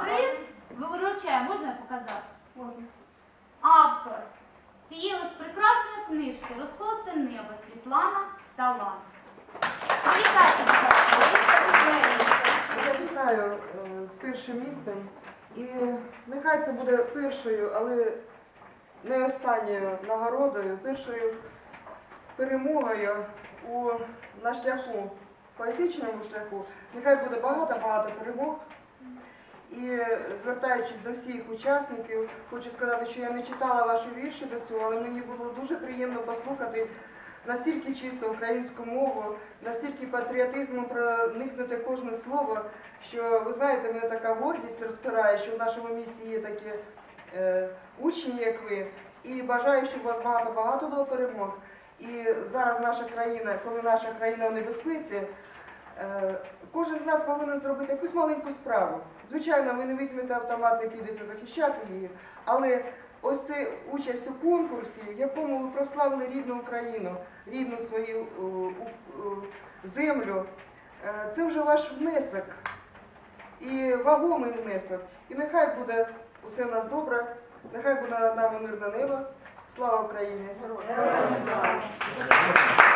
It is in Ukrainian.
приз виручає, можна показати? Автор цієї ось прекрасної книжки Розколоте небо Світлана Талант. Привітайте, будь Я вітаю е, з першим місцем. І нехай це буде першою, але не останньою нагородою, першою перемогою у, на шляху, поетичному шляху. Нехай буде багато-багато перемог. І звертаючись до всіх учасників, хочу сказати, що я не читала ваші вірші до цього, але мені було дуже приємно послухати настільки чисто українську мову, настільки патріотизмом проникнути кожне слово, що ви знаєте, мене така гордість розпирає, що в нашому місті є такі е, учні, як ви. І бажаю, щоб у вас багато-багато було перемог. І зараз наша країна, коли наша країна в небезпеці, е, кожен з нас повинен зробити якусь маленьку справу. Звичайно, ви не візьмете автомат, не підете захищати її, але ось це участь у конкурсі, в якому ви прославили рідну Україну, рідну свою е, е, землю, е, це вже ваш внесок і вагомий внесок. І нехай буде усе в нас добре, нехай буде над нами мирне небо. Слава Україні! Героям слава.